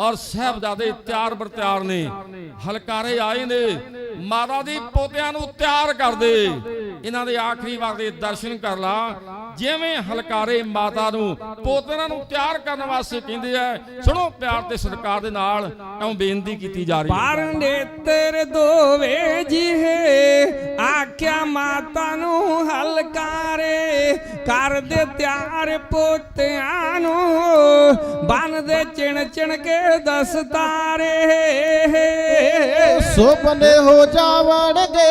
ਔਰ ਸਾਹਿਬਜ਼ਾਦੇ ਤਿਆਰ ਬਰ ਤਿਆਰ ਨੇ। ਹਲਕਾਰੇ ਆਏ ਨੇ। ਮਾਤਾ ਦੀ ਪੋਤਿਆਂ ਨੂੰ ਤਿਆਰ ਕਰਦੇ। ਇਹਨਾਂ ਦੇ ਆਖਰੀ ਵਾਰ ਦੇ ਦਰਸ਼ਨ ਕਰ ਲਾ। ਜਿਵੇਂ ਹਲਕਾਰੇ ਮਾਤਾ ਨੂੰ, ਪੋਤਿਆਂ ਨੂੰ ਤਿਆਰ ਕਰਨ ਵਾਸਤੇ ਕਹਿੰਦੇ ਆ, ਸੁਣੋ ਪਿਆਰ ਤੇ ਸਤਿਕਾਰ ਦੇ ਨਾਲ ਇਉਂ ਬੇਨਤੀ ਕੀਤੀ ਜਾ ਰਹੀ ਹੈ। ਪਰ ਨੇਤਰ ਦੋਵੇ ਜਿਹੇ ਆਖਿਆ ਮਾਤਾ ਨੂੰ ਹਲਕਾਰੇ ਕਰ ਦੇ ਤਿਆਰ ਪੋਤਿਆਂ ਨੂੰ। ਬਨ ਦੇ ਚਿਣ ਚਿਣ ਕੇ ਦਸਤਾਰੇ ਸੁਪਨੇ ਹੋ ਜਾਵਣਗੇ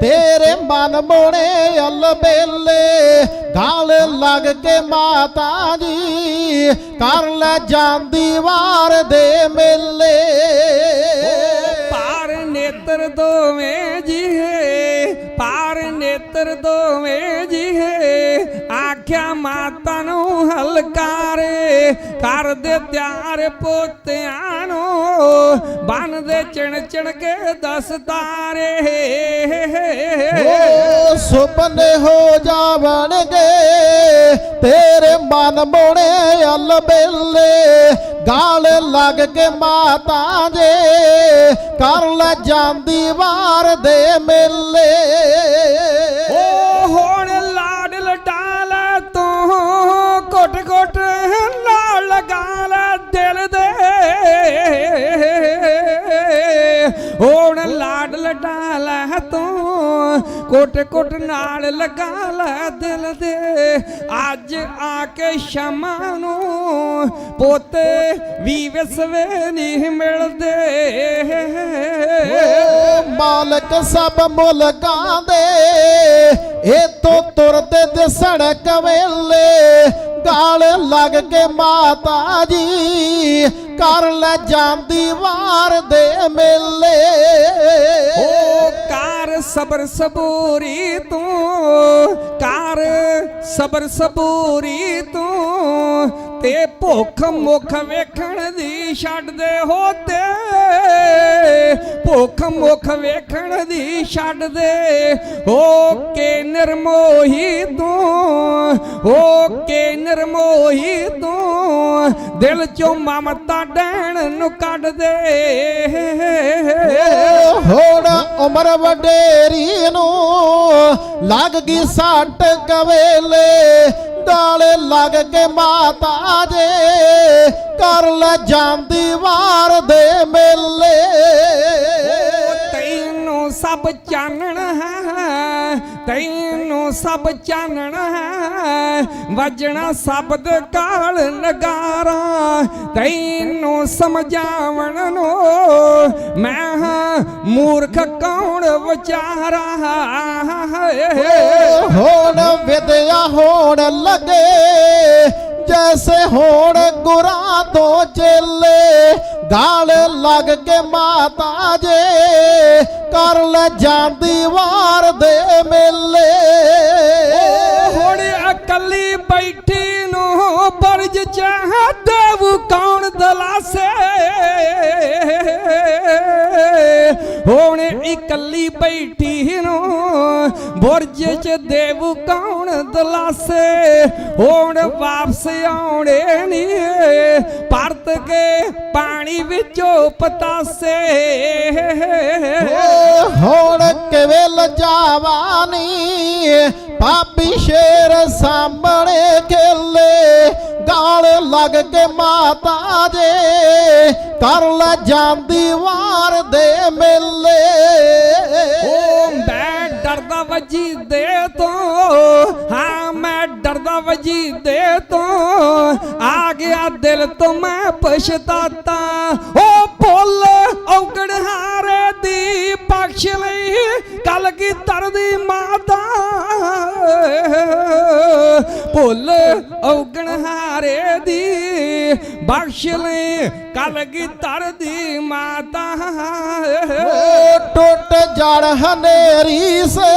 ਤੇਰੇ ਮਨ ਮੋਣੇ ਅਲਬੇਲੇ ਗਾਲ ਲੱਗ ਕੇ ਮਾਤਾ ਜੀ ਕਰ ਲੈ ਜਾਂਦੀ ਵਾਰ ਦੇ ਮੇਲੇ। ਪਾਰ ਨੇਤਰ ਦੋਵੇਂ ਜਿਹੇ ਪਾਰ ਨੇਤਰ ਦੋਵੇਂ ਜਿਹੇ। ਆਖਿਆ ਮਾਤਾ ਨੂੰ ਹਲਕਾਰੇ ਕਰ ਦੇ ਤਿਆਰ ਪੋਤਿਆਂ ਨੂੰ ਬਨ ਦੇ ਚਿਣ ਚਿਣ ਕੇ ਦਸਤਾਰੇ ਓ ਸੁਪਨੇ ਹੋ ਜਾਵਣਗੇ ਤੇਰੇ ਮਨ ਮੋਣੇ ਅਲਬੇਲੇ ਗਾਲ ਲੱਗ ਕੇ ਮਾਤਾ ਜੇ ਕਰ ਲੈ ਜਾਂਦੀ ਵਾਰ ਦੇ ਮੇਲੇ। ਓ ਲਾਡ ਲੈ ਤੂੰ ਘੁੱਟ ਘੁੱਟ ਨਾਲ ਲਗਾ ਲੈ ਦਿਲ ਦੇ। ਅੱਜ ਆ ਕੇ ਸ਼ਾਮਾਂ ਨੂੰ ਪੋਤੇ ਵੀ ਵਿਸਵੇ ਨਹੀਂ ਮਿਲਦੇ। ਓ ਮਾਲਕ ਸਭ ਮੁਲਕਾਂ ਦੇ ਇਹ ਤੋਂ ਤੁਰਦੇ ਸੜਕ ਵੇਲੇ ਗਾਲ ਲੱਗ ਕੇ ਮਾਤਾ ਜੀ, ਕਰ ਲੈ ਜਾਂਦੀ ਵਾਰ ਦੇ ਮੇਲੇ। ਓ ਕਾਰ ਸਬਰ ਸਬੂਰੀ ਤੂੰ, ਕਾਰ ਸਬਰ ਸਬੂਰੀ ਤੂੰ, ਤੇ ਭੁੱਖ ਮੁਖ ਵੇਖਣ ਦੀ ਛੱਡ ਦੇ ਹੋ ਤੇ ਭੁੱਖ ਮੁਖ ਵੇਖਣ ਦੀ ਛੱਡ ਦੇ। ਹੋ ਕੇ ਨਿਰਮੋਹੀ ਤੂੰ ਹੋ ਕੇ ਨਿਰਮੋਹੀ ਤੂੰ, ਦਿਲ ਚੋਂ ਮਮਤਾ ਡੈਣ ਨੂੰ ਕੱਢ ਦੇ। ਓ ਹੁਣ ਉਮਰ ਵਡੇਰੀ ਨੂੰ, ਲੱਗ ਗਈ ਸੱਟ ਕਵੇਲੇ ਗਾਲੇ ਲੱਗ ਕੇ ਮਾਤਾ ਜੇ, ਕਰ ਲੈ ਜਾਂਦੀ ਵਾਰ ਦੇ ਸਭ ਚਾਨਣ ਹੈ, ਤੈਨੂੰ ਸਭ ਚਾਨਣ ਹੈ, ਵਜਣਾ ਸ਼ਬਦ ਕਾਲ ਨਗਾਰਾ, ਤੈਨੂੰ ਸਮਝਾਵਣ ਨੂੰ ਮੈਂ ਹਾਂ ਮੂਰਖ ਕੌਣ ਵਿਚਾਰਾ? ਹੋਣ ਵਿਦਿਆ ਹੋਣ ਲੱਗੇ। ਜੈਸੇ ਹੋਣ ਗੁਰਾਂ ਤੋਂ ਚੇਲੇ, ਗਾਲ ਲੱਗ ਕੇ ਮਾਤਾ ਜੇ, ਕਰ ਲੈ ਜਾਂਦੀ ਵਾਰ ਦੇ ਮੇਲੇ। ਹੁਣ ਇਕੱਲੀ ਬੈਠੀ ਨੂੰ ਬਰਜ ਚਾਹ ਦੇਵ ਕੌਣ ਦਲਾਸੇ? ਹੁਣ ਇਕੱਲੀ ਬੈਠੀ ਨੂੰ ਬੁਰਜ ਚ ਦੇਵ ਕੌਣ ਦਲਾਸੇ ਹੁਣ ਵਾਪਸ ਆਉਣੇ ਨਹੀਂ ਪਰਤ ਕੇ ਪਾਣੀ ਵਿੱਚੋਂ ਪਤਾਸੇ। ਓ ਹੁਣ ਕਿਵੇਂ ਲਜਾਵਾਨੀ ਪਾਪੀ ਸ਼ੇਰ ਸਾਹਮਣੇ ਖੇਲੇ। ਗਾਲ ਲੱਗ ਕੇ ਮਾਤਾ ਜੇ ਕਰ ਲੈ ਜਾਂਦੀ ਵਾਰ ਦੇ ਮੇਲੇ। ਓ, ਮੈਂ ਡਰਦਾ ਵਜੀ ਦੇ ਤੋਂ। ਹਾਂ, ਮੈਂ ਡਰਦਾ ਵਜੀ ਦੇ ਤੋਂ। ਆ ਗਿਆ ਦਿਲ ਤੋਂ ਮੈਂ ਪਛਤਾਤਾ। ਓ ਭੁੱਲ ਔਗਣ ਹਾਰੇ ਦੀ ਬਖਸ਼ ਲਈ ਕਲ ਕੀ ਤਰਦੀ ਭੁੱਲ ਔਗਣ ਹਾਰੇ ਦੀ, ਬਖਸ਼ ਲਈ ਕਲ ਕੀ ਤਰਦੀ ਮਾਤਾ। ਓ ਟੁੱਟ ਜੜ ਹਨੇਰੀ ਸੇ,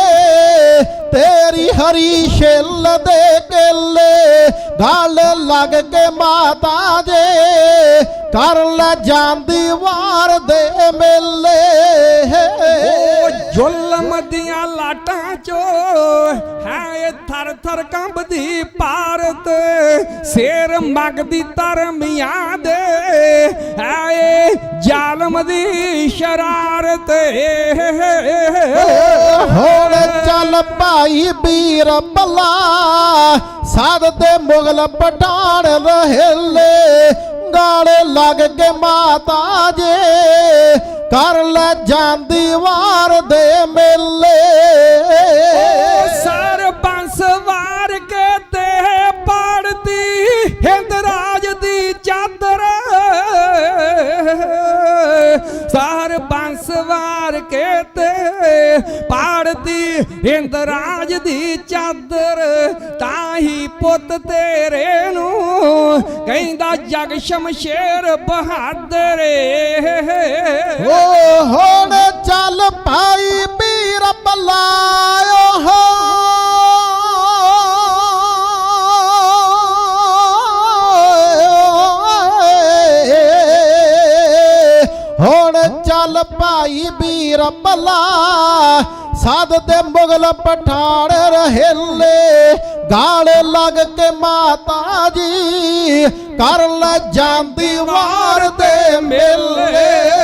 ਤੇਰੀ ਹਰੀ ਛਿੱਲ ਦੇ ਕੇਲੇ, ਗਲ ਲੱਗ ਕੇ ਮਾਤਾ ਦੇ ਕਰ ਲੈ ਜਾਂਦੀ ਵਾਰ ਦੇ ਮੇਲੇ। ਓ ਜ਼ੁਲਮ ਦੀਆਂ ਲਾਟਾਂ ਚੋ ਹੈ ਥਰ ਥਰ ਕੰਬਦੀ ਭਾਰਤ। ਸਿਰ ਮਗਦੀ ਧਰਮੀਆਂ ਦੇ ਹੈ ਜ਼ਾਲਮ ਦੀ ਸ਼ਰਾਰਤ। ਹੋਰ ਚੱਲ ਭਾਈ ਵੀਰ ਭਲਾ, ਸਾਧ ਤੇ ਮੁਗਲ ਪਠਾਨ ਰਹਿਲੇ। ਗਾਲੇ ਲੱਗ ਕੇ ਮਾਤਾ ਜੇ, ਕਰ ਲੈ ਜਾਂਦੀ ਵਾਰ ਦੇ ਮੇਲੇ। ਸਰ ਬੰਸ ਵਾਰ ਕੇ ਤੇ ਪਾੜਦੀ ਹਿੰਦ ਰਾਜ ਦੀ ਚਾਦਰ। ਸਰ ਬੰਸ ਵਾਰ ਕੇ ਤੇ ਪਾੜਦੀ ਹਿੰਦ ਰਾਜ ਦੀ ਚਾਦਰ। ਤਾਂ ਹੀ ਪੁੱਤ ਤੇਰੇ ਨੂੰ ਕਹਿੰਦਾ ਜਗ ਸ਼ਮਸ਼ੇਰ ਬਹਾਦਰ। ਓ ਹੁਣ ਚੱਲ ਭਾਈ ਵੀਰ ਬਲਾਇਓ ਹੋ। ਹੁਣ ਚੱਲ ਭਾਈ ਵੀਰ ਬਲਾ ਸਾਧ ਦੇ ਮੁਗਲ ਪਠਾਨ ਰਹਿਲੇ, ਗਾਲ ਲੱਗ ਕੇ ਮਾਤਾ ਜੀ ਕਰ ਲੈ ਜਾਂਦੀ ਵਾਰ ਦੇ ਮੇਲੇ